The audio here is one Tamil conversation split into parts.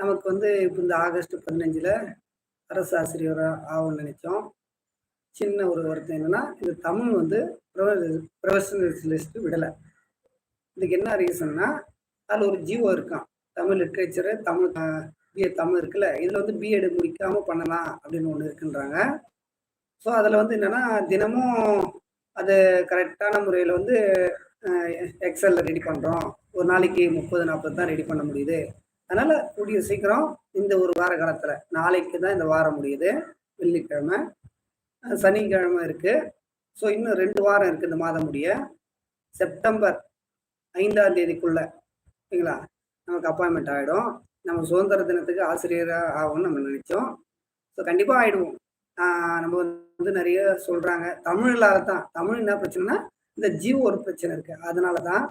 நமக்கு வந்து இப்போ இந்த ஆகஸ்ட் பதினஞ்சில் அரசு ஆசிரியராக ஆகும்னு நினைச்சோம். சின்ன ஒரு வருத்தம் என்னன்னா இந்த தமிழ் வந்து ப்ரொஃபஷனலிஸ்ட் விடலை. இதுக்கு என்ன ரீசன்னா அதில் ஒரு ஜீவோ இருக்கான் தமிழ் லிட்ரேச்சரு தமிழ் பிஏ தமிழ் இருக்குல்ல இதில் வந்து பிஎட் முடிக்காமல் பண்ணலாம் அப்படின்னு ஒன்று இருக்குன்றாங்க. ஸோ அதில் வந்து என்னென்னா தினமும் அது கரெக்டான முறையில் வந்து எக்ஸலில் ரெடி பண்ணுறோம் ஒரு நாளைக்கு முப்பது நாற்பது தான் ரெடி பண்ண முடியுது. அதனால் கூடிய சீக்கிரம் இந்த ஒரு வார காலத்தில் நாளைக்கு தான் இந்த வாரம் முடியுது வெள்ளிக்கிழமை. சனிக்கிழமை இருக்குது ஸோ இன்னும் ரெண்டு வாரம் இருக்குது இந்த மாதம் முடிய. செப்டம்பர் ஐந்தாம் தேதிக்குள்ள சரிங்களா நமக்கு அப்பாயின்மெண்ட் ஆகிடும் நம்ம சுதந்திர தினத்துக்கு ஆசிரியராக ஆகும்னு நம்ம நினைச்சோம். ஸோ கண்டிப்பாக ஆகிடுவோம் நம்ம வந்து நிறைய சொல்கிறாங்க தமிழில் தான் தமிழ் என்ன பிரச்சனைனா இந்த ஜீவோ ஒரு பிரச்சனை இருக்குது அதனால தான்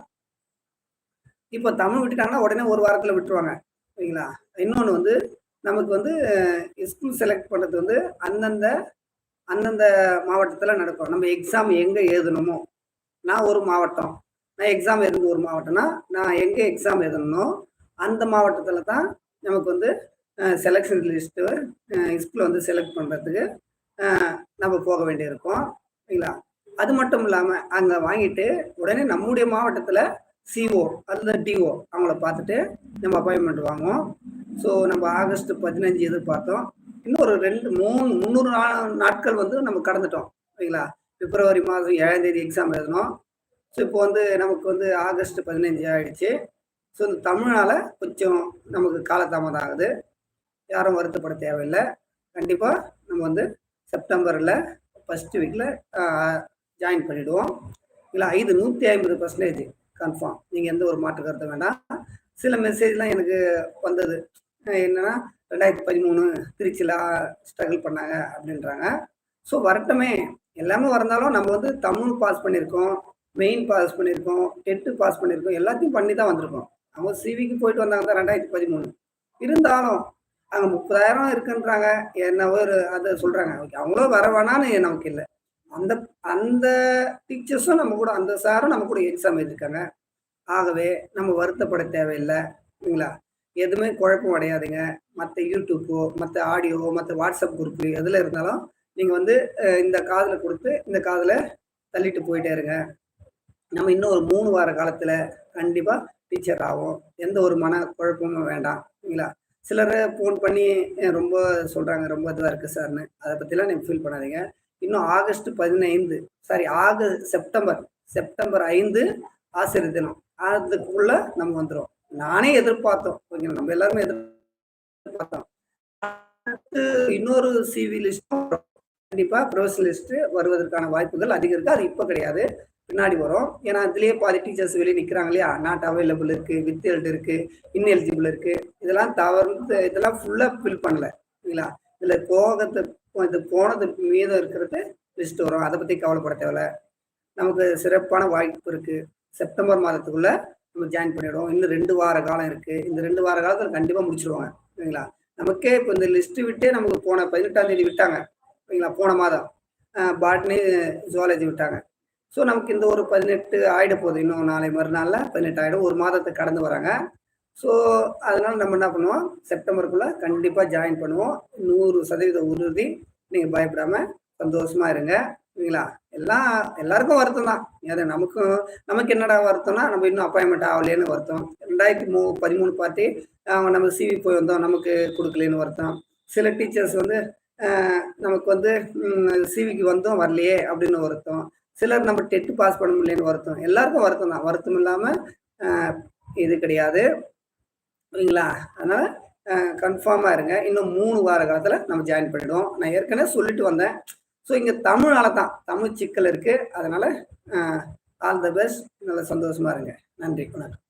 இப்போ தமிழ் விட்டுட்டாங்கன்னா உடனே ஒரு வாரத்தில் விட்டுருவாங்க. சரிங்களா? இன்னொன்று வந்து நமக்கு வந்து ஸ்கூல் செலக்ட் பண்ணுறது வந்து அந்தந்த அந்தந்த மாவட்டத்தில் நடக்கும். நம்ம எக்ஸாம் எங்கே எழுதணுமோ? நான் ஒரு மாவட்டம். நான் எக்ஸாம் எழுதுன ஒரு மாவட்டம்னா நான் எங்கே எக்ஸாம் எழுதணுமோ? அந்த மாவட்டத்தில் தான் நமக்கு வந்து செலெக்ஷன் லிஸ்ட்டு ஸ்கூலில் வந்து செலக்ட் பண்ணுறதுக்கு நம்ம போக வேண்டியிருக்கும். சரிங்களா? அது மட்டும் இல்லாமல் அங்கே வாங்கிட்டு உடனே நம்முடைய மாவட்டத்தில் சிஓ அல்லது டிஓ அவங்கள பார்த்துட்டு நம்ம அப்பாயின்மெண்ட் வாங்குவோம். ஸோ நம்ம ஆகஸ்ட் பதினஞ்சு எதிர்பார்த்தோம். இன்னும் ஒரு ரெண்டு மூணு முந்நூறு நா நாட்கள் வந்து நம்ம கடந்துட்டோம். சரிங்களா பிப்ரவரி மாதம் ஏழாம் தேதி எக்ஸாம் எழுதணும். ஸோ இப்போ வந்து நமக்கு வந்து ஆகஸ்ட் பதினஞ்சு ஆயிடுச்சு. ஸோ இந்த தமிழால் கொஞ்சம் நமக்கு காலதாமதம் ஆகுது. யாரும் வருத்தப்பட தேவையில்லை. கண்டிப்பாக நம்ம வந்து செப்டம்பரில் ஃபஸ்ட்டு வீக்கில் ஜாயின் பண்ணிவிடுவோம் இல்லை ஐந்து நூற்றி ஐம்பது பர்சன்டேஜ் கன்ஃபார்ம் நீங்கள் எந்த ஒரு மாற்று கருத்து வேண்டாம். சில மெசேஜ்லாம் எனக்கு வந்தது. என்னென்னா ரெண்டாயிரத்தி பதிமூணு திருச்சியில் ஸ்ட்ரகிள் பண்ணாங்க அப்படின்றாங்க. ஸோ வரட்டுமே. எல்லாமே வரந்தாலும் நம்ம வந்து தமிழ் பாஸ் பண்ணியிருக்கோம் மெயின் பாஸ் பண்ணியிருக்கோம் டெட்டு பாஸ் பண்ணியிருக்கோம் எல்லாத்தையும் பண்ணி தான் வந்திருக்கோம். அவங்க சிவிக்கு போயிட்டு வந்தாங்க தான் ரெண்டாயிரத்தி பதிமூணு. இருந்தாலும் அங்கே முப்பதாயிரம் இருக்குன்றாங்க. என்ன ஒரு அதை சொல்கிறாங்க ஓகே வர வேணான்னு நமக்கு இல்லை. அந்த அந்த டீச்சர்ஸும் நம்ம கூட அந்த சாரும் நம்ம கூட எக்ஸாம் எழுதியிருக்காங்க. ஆகவே நம்ம வருத்தப்பட தேவையில்லை சரிங்களா எதுவுமே குழப்பம் அடையாதுங்க. மற்ற யூடியூப்போ மற்ற ஆடியோ மற்ற வாட்ஸ்அப் குரூப்பு எதில் இருந்தாலும் நீங்கள் வந்து இந்த காதில் கொடுத்து இந்த காதில் தள்ளிட்டு போயிட்டே இருங்க. நம்ம இன்னும் ஒரு மூணு வார காலத்தில் கண்டிப்பாக டீச்சர் ஆகும் எந்த ஒரு மன குழப்பமும் வேண்டாம் இல்லைங்களா சிலர் ஃபோன் பண்ணி ரொம்ப சொல்கிறாங்க ரொம்ப இதுவாக இருக்குது சார்னு அதை பற்றிலாம் நீங்கள் ஃபீல் பண்ணாதீங்க. இன்னும் ஆகஸ்ட் பதினைந்து சாரி ஆகஸ்ட் செப்டம்பர் செப்டம்பர் ஐந்து ஆசிரியர் தினம். அதுக்குள்ள நம்ம வந்துடும் நானே எதிர்பார்த்தோம். கொஞ்சம் நம்ம எல்லாருமே எதிர்பார்த்தோம். இன்னொரு சிவி லிஸ்ட் கண்டிப்பா ப்ரொஃபஷனல் லிஸ்ட் வருவதற்கான வாய்ப்புகள் அதிகம் இருக்கு. அது இப்போ கிடையாது. பின்னாடி வரும். ஏன்னா அதுலயே பாதி டீச்சர்ஸ் வெளியே நிற்கிறாங்க இல்லையா? நாட் அவைலபிள் இருக்கு. வித் ஹெல்ட் இருக்கு. இன்எலிஜிபிள் இருக்கு. இதெல்லாம் தவறு இதெல்லாம் ஃபுல்லா ஃபில் பண்ணல. சரிங்களா? இதுல கோகத்தை இது போனது மீதம் இருக்கிறது லிஸ்ட் வரும். அதை பத்தி கவலைப்பட தேவையில்ல. நமக்கு சிறப்பான வாய்ப்பு இருக்கு. செப்டம்பர் மாதத்துக்குள்ள நம்ம ஜாயின் பண்ணிவிடுவோம் இன்னும் ரெண்டு வார காலம் இருக்கு. இந்த ரெண்டு வார காலத்தில் கண்டிப்பாக முடிச்சிருவாங்க. சரிங்களா? நமக்கே இப்போ இந்த லிஸ்ட் விட்டே நமக்கு போன பதினெட்டாம் தேதி விட்டாங்க. சரிங்களா? போன மாதம். பாட்னி ஜுவாலஜி விட்டாங்க. ஸோ நமக்கு இந்த ஒரு பதினெட்டு ஆயிட போகுது. இன்னும் நாளை மறுநாளில் பதினெட்டு ஆயிடும். ஒரு மாதத்தை கடந்து வராங்க. ஸோ அதனால நம்ம என்ன பண்ணுவோம்? செப்டம்பருக்குள்ள கண்டிப்பாக ஜாயின் பண்ணுவோம். நூறு சதவீத உறுதி. நீங்கள் பயப்படாம சந்தோஷமா இருங்க. சரிங்களா? எல்லாம் எல்லாருக்கும் வருத்தம் தான். அது நமக்கும் நமக்கு என்னடா வருத்தம்னா நம்ம இன்னும் அப்பாயின்மெண்ட் ஆகலேன்னு வருத்தம். ரெண்டாயிரத்தி மூ பதிமூணு பார்த்து அவங்க நம்ம சிவி போய் வந்தோம். நமக்கு கொடுக்கலன்னு வருத்தம். சில டீச்சர்ஸ் வந்து நமக்கு வந்து சிவிக்கு வந்தோம் வரலையே அப்படின்னு வருத்தம். சிலர் நம்ம டெட்டு பாஸ் பண்ண முடியலன்னு வருத்தம். எல்லாருக்கும் வருத்தம் தான். வருத்தம் இல்லாமல் இது கிடையாது. ஓகேங்களா அதனால் கன்ஃபார்மாக இருங்க. இன்னும் மூணு வார காலத்தில் நம்ம ஜாயின் பண்ணிவிடுவோம் நான் ஏற்கனவே சொல்லிட்டு வந்தேன். ஸோ இங்கே தமிழால் தான். தமிழ் சிக்கல் இருக்குது அதனால் ஆல் த பெஸ்ட் நல்ல சந்தோஷமாக இருங்க. நன்றி. வணக்கம்.